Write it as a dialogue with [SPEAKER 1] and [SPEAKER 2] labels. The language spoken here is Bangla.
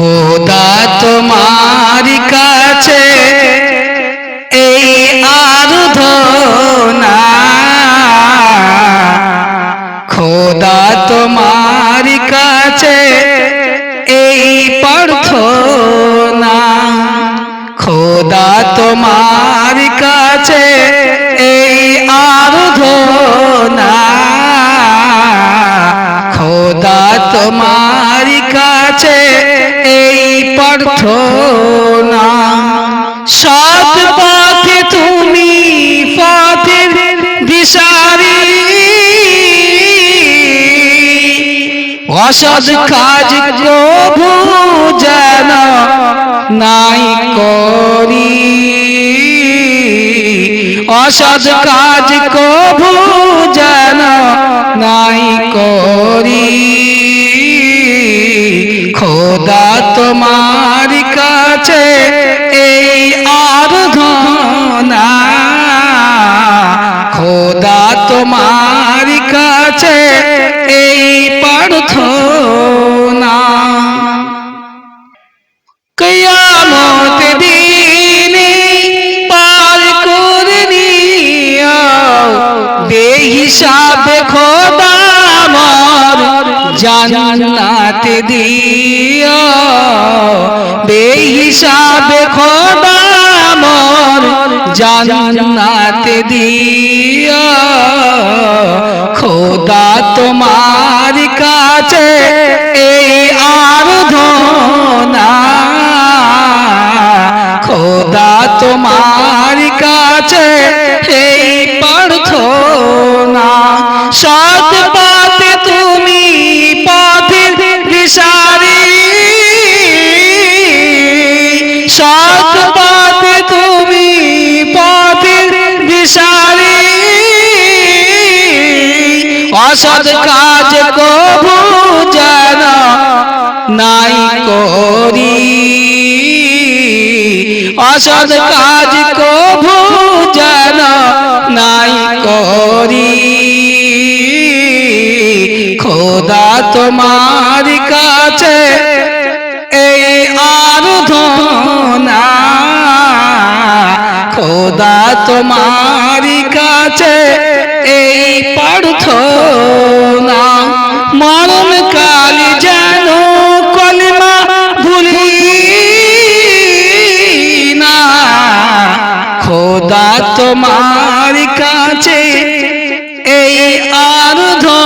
[SPEAKER 1] খোদা তোমার কাছে এই আরাধনা। খোদা তোমার কাছে এই প্রার্থনা। খোদা তোমার কাছে এই প্রার্থনা। সৎ পথে তুমি পথের দিশারি। অসৎ কাজ প্রভু যেন নাই করি। অসৎ কাজ প্রভু যেন নাই করি। খোদা তোমার কাছে এই আর খোদা তোমার জান্নাত দিও। বেহিসাব খোদা আমার জান্নাত দিও। খোদা তোমার কাছে এই আরাধনা। খোদা তোমার কাছে অসৎ কাজ কবু যেন নাই করি। অসৎ কাজ কবু যেন নাই করি। খোদা তোমার কাছে এই আরাধনা, খোদা তোমার কাছে খোদা তোমার কাছে এই আরাধনা